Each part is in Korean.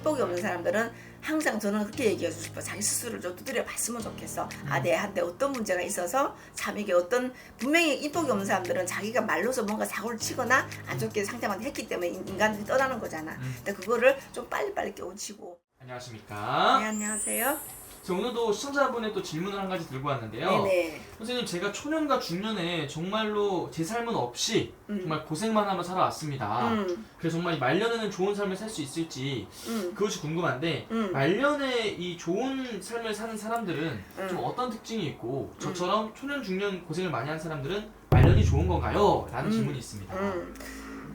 인복이 없는 사람들은 항상 저는 그렇게 얘기해 주고 싶어. 자기 스스로를 좀 두드려 봤으면 좋겠어. 아, 내한테 어떤 문제가 있어서 참 이게 어떤 분명히 인복이 없는 사람들은 자기가 말로서 뭔가 사고를 치거나 안 좋게 상대방한테 했기 때문에 인- 인간들이 떠나는 거잖아. 음. 근데 그거를 좀 빨리빨리 깨우치고. 안녕하십니까. 네, 안녕하세요. 저 오늘도 시청자분의 또 질문을 한 가지 들고 왔는데요. 네네. 선생님 제가 초년과 중년에 정말로 제 삶은 없이 음. 정말 고생만 하며 살아왔습니다. 음, 그래서 정말 이 말년에는 좋은 삶을 살 수 있을지 음, 그것이 궁금한데 음. 말년에 이 좋은 삶을 사는 사람들은 음. 좀 어떤 특징이 있고 저처럼 초년 중년 고생을 많이 한 사람들은 말년이 좋은 건가요? 라는 음. 질문이 있습니다. 음.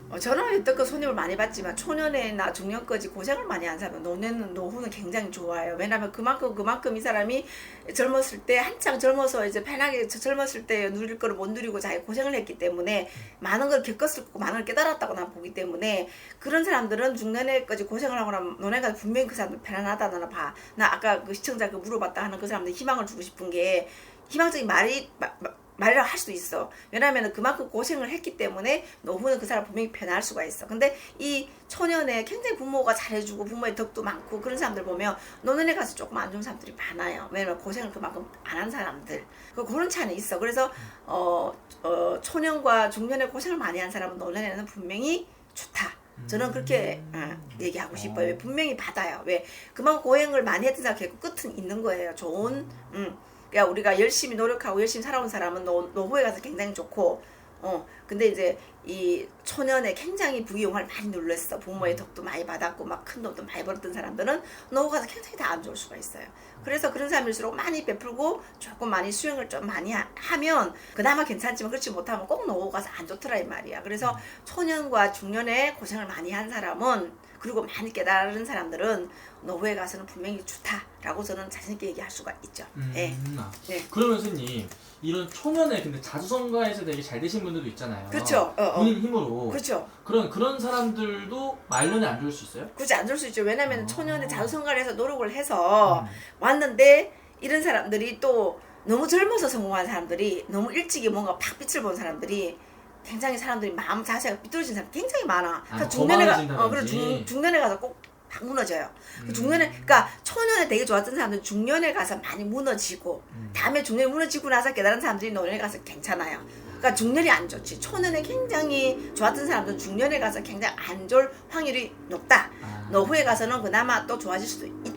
어, 저는 여태껏 손님을 많이 받지만 초년에나 중년까지 고생을 많이 한 사람은 노년은 노후는 굉장히 좋아요. 왜냐하면 그만큼 그만큼 이 사람이 젊었을 때 한창 젊어서 이제 편하게 저- 젊었을 때 누릴 거를 못 누리고 자기 고생을 했기 때문에 많은 걸 겪었을 거고 많은 걸 깨달았다고 난 보기 때문에 그런 사람들은 중년에까지 고생을 하고 나면 노년까지 분명히 그 사람들 편안하다 나는 봐. 나 아까 그 시청자 그 물어봤다 하는 그 사람들 희망을 주고 싶은 게 희망적인 말이 마- 마- 말을 할 수도 있어. 왜냐하면 그만큼 고생을 했기 때문에 노후는 그 사람 분명히 변할 수가 있어. 근데 이 초년에 굉장히 부모가 잘해주고 부모의 덕도 많고 그런 사람들 보면 노년에 가서 조금 안 좋은 사람들이 많아요. 왜냐면 고생을 그만큼 안 한 사람들. 그 그런 차이는 있어. 그래서 어, 어 초년과 중년에 고생을 많이 한 사람은 노년에는 분명히 좋다. 저는 그렇게 어, 얘기하고 싶어요. 왜 분명히 받아요. 왜 그만큼 고행을 많이 했던 사람 결국 끝은 있는 거예요. 좋은 음. 그러니까 우리가 열심히 노력하고 열심히 살아온 사람은 노, 노후에 가서 굉장히 좋고 어 근데 이제 이 초년에 굉장히 부귀영화를 많이 눌렀어. 부모의 덕도 많이 받았고 막 큰 돈도 많이 벌었던 사람들은 노후 가서 굉장히 다 안 좋을 수가 있어요. 그래서 그런 사람일수록 많이 베풀고 조금 많이 수행을 좀 많이 하, 면 그나마 괜찮지만 그렇지 못하면 꼭 노후 가서 안 좋더라 이 말이야. 그래서 초년과 중년에 고생을 많이 한 사람은 그리고 많이 깨달은 사람들은 노후에 가서는 분명히 좋다라고 저는 자신있게 얘기할 수가 있죠 음, 예. 아. 네. 그러면 선생님 이런 초년에 근데 자수성가에서 되게 잘 되신 분들도 있잖아요. 그렇죠. 어, 어. 본인 힘으로. 그렇죠. 그런 그런 사람들도 말년에 안 좋을 수 있어요? 굳이 안줄수 있죠. 왜냐면 어. 초년에 자수성가를 해서 노력을 해서 음. 왔는데 이런 사람들이 또 너무 젊어서 성공한 사람들이 너무 일찍이 뭔가 팍 빛을 본 사람들이 굉장히 사람들이 마음 자세가 삐뚤어진 사람 굉장히 많아. 아, 중년에 가, 거만해진다든지. 어, 그리고 중, 중년에 가서 꼭팍 무너져요. 그 음. 중년에, 그러니까 초년에 되게 좋았던 사람들은 중년에 가서 많이 무너지고, 음. 다음에 중년에 무너지고 나서 깨달은 사람들이 노년에 가서 괜찮아요. 그러니까 중년이 안 좋지. 초년에 굉장히 좋았던 사람들은 중년에 가서 굉장히 안 좋을 확률이 높다. 아. 노후에 가서는 그나마 또 좋아질 수도 있다.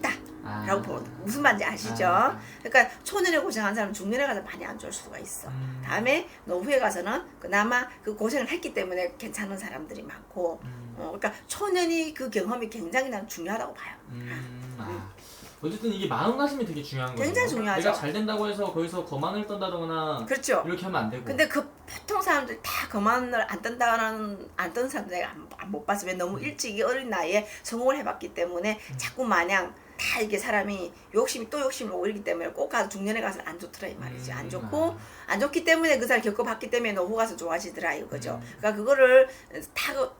아. 라고 보 무슨 말인지 아시죠? 아. 그러니까 초년에 고생한 사람은 중년에 가서 많이 안 좋을 수가 있어. 음. 다음에 노후에 가서는 그나마 그 고생을 했기 때문에 괜찮은 사람들이 많고, 음. 어, 그러니까 초년이 그 경험이 굉장히 난 중요하다고 봐요. 음, 아. 어쨌든 이게 마음가짐이 되게 중요한 거예요. 굉장히 중요하죠. 내가 잘 된다고 해서 거기서 거만을 떤다거나 그렇죠. 이렇게 하면 안 되고. 근데 그 보통 사람들 다 그만을 안 뜬다는 안뜬 사람들 내가 안, 못 봤어. 왜 음. 너무 일찍 이 어린 나이에 성공을 해봤기 때문에 자꾸 마냥 다 이게 사람이 욕심이 또 욕심을 오기 때문에 꼭 가서 중년에 가서 안 좋더라 이 말이지. 안 음, 좋고 아. 안 좋기 때문에 그 사람 겪어봤기 때문에 노후 가서 좋아지더라 이거죠. 음. 그러니까 그거를 다 그-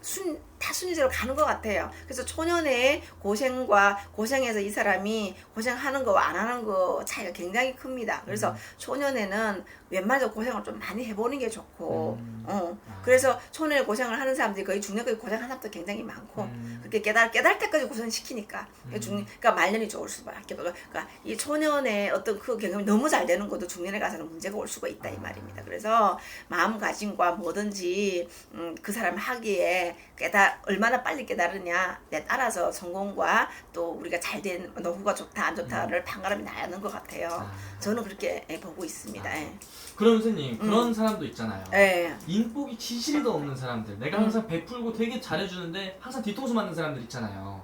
순, 다 순위대로 가는 것 같아요. 그래서 초년에 고생과 고생해서 이 사람이 고생하는 거와 안 하는 거 차이가 굉장히 큽니다. 그래서 음. 초년에는 웬만해서 고생을 좀 많이 해보는 게 좋고, 음. 어. 아. 그래서 초년에 고생을 하는 사람들이 거의 중년까지 고생하는 사람도 굉장히 많고, 음. 그렇게 깨달, 깨달 때까지 고생 시키니까. 음. 중, 그러니까 말년이 좋을 수밖에 없어. 그러니까 이 초년에 어떤 그 경험이 너무 잘 되는 것도 중년에 가서는 문제가 올 수가 있다 이 아. 말입니다. 그래서 마음가짐과 뭐든지 음, 그 사람 하기에 깨달 얼마나 빨리 깨달으냐 내 따라서 성공과 또 우리가 잘 된 노후가 좋다 안 좋다를 판가름이 나는 것 같아요. 아. 저는 그렇게 예, 보고 있습니다. 예. 그럼 선생님 음. 그런 사람도 있잖아요. 예. 인복이 지실도 없는 사람들. 내가 음. 항상 베풀고 되게 잘해주는데 항상 뒤통수 맞는 사람들 있잖아요.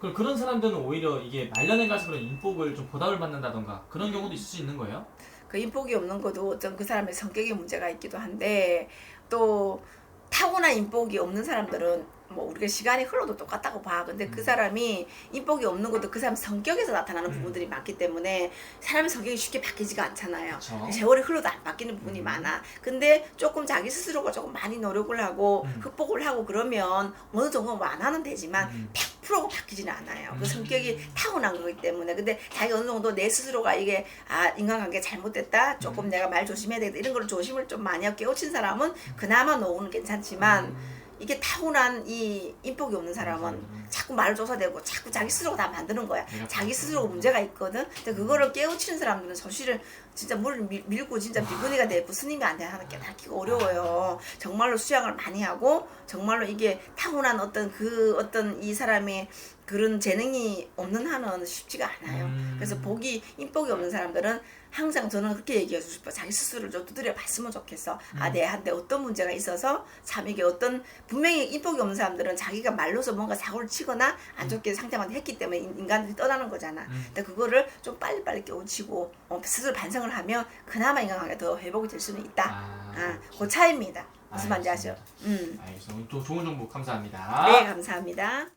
그럼 그런 사람들은 오히려 이게 말년에 가서 그런 인복을 좀 보답을 받는다던가 그런 경우도 있을 수 있는 거예요? 그 인복이 없는 것도 어떤 그 사람의 성격에 문제가 있기도 한데 또 타고난 인복이 없는 사람들은 뭐 우리가 시간이 흘러도 똑같다고 봐. 근데 그 음. 사람이 인복이 없는 것도 그 사람 성격에서 나타나는 음. 부분들이 많기 때문에 사람의 성격이 쉽게 바뀌지가 않잖아요. 그쵸. 세월이 흘러도 안 바뀌는 부분이 음. 많아. 근데 조금 자기 스스로가 조금 많이 노력을 하고 음. 극복을 하고 그러면 어느 정도 완화는 되지만 음. 100%가 바뀌지는 않아요. 음. 그 성격이 타고난 거기 때문에. 근데 자기 어느 정도 내 스스로가 이게 아 인간관계 잘못됐다. 조금 음. 내가 말 조심해야 되겠다. 이런 걸 조심을 좀 많이 깨우친 사람은 그나마 노후는 괜찮지만 음. 이게 타고난 이 인복이 없는 사람은 사람들은. 자꾸 말을 쫓아대고 자꾸 자기 스스로 다 만드는 거야. 자기 다 스스로. 문제가 있거든. 근데 그거를 깨우치는 사람들은 사실은 진짜 물을 밀- 밀고 진짜 비구니가 되고 스님이 안 되는 하는 깨닫기가 어려워요. 정말로 수양을 많이 하고 정말로 이게 타고난 어떤 그 어떤 이 사람의 그런 재능이 없는 한은 쉽지가 않아요. 음. 그래서 복이 인복이 없는 사람들은 항상 저는 그렇게 얘기해 주고 싶어. 자기 스스로를 좀 두드려 봤으면 좋겠어. 아, 내한테 어떤 문제가 있어서 참 이게 어떤 분명히 인복이 없는 사람들은 자기가 말로서 뭔가 사고를 치거나 안 좋게 상대방한테 했기 때문에 인- 인간들이 떠나는 거잖아. 음. 근데 그거를 좀 빨리빨리 깨우치고 어, 스스로 반성을 하면 그나마 인간관계가 더 회복이 될 수는 있다. 아, 아, 그 차이입니다. 무슨 말인지 아죠? 알겠습니다. 음. 알겠습니다. 또 좋은 정보 감사합니다. 네, 감사합니다.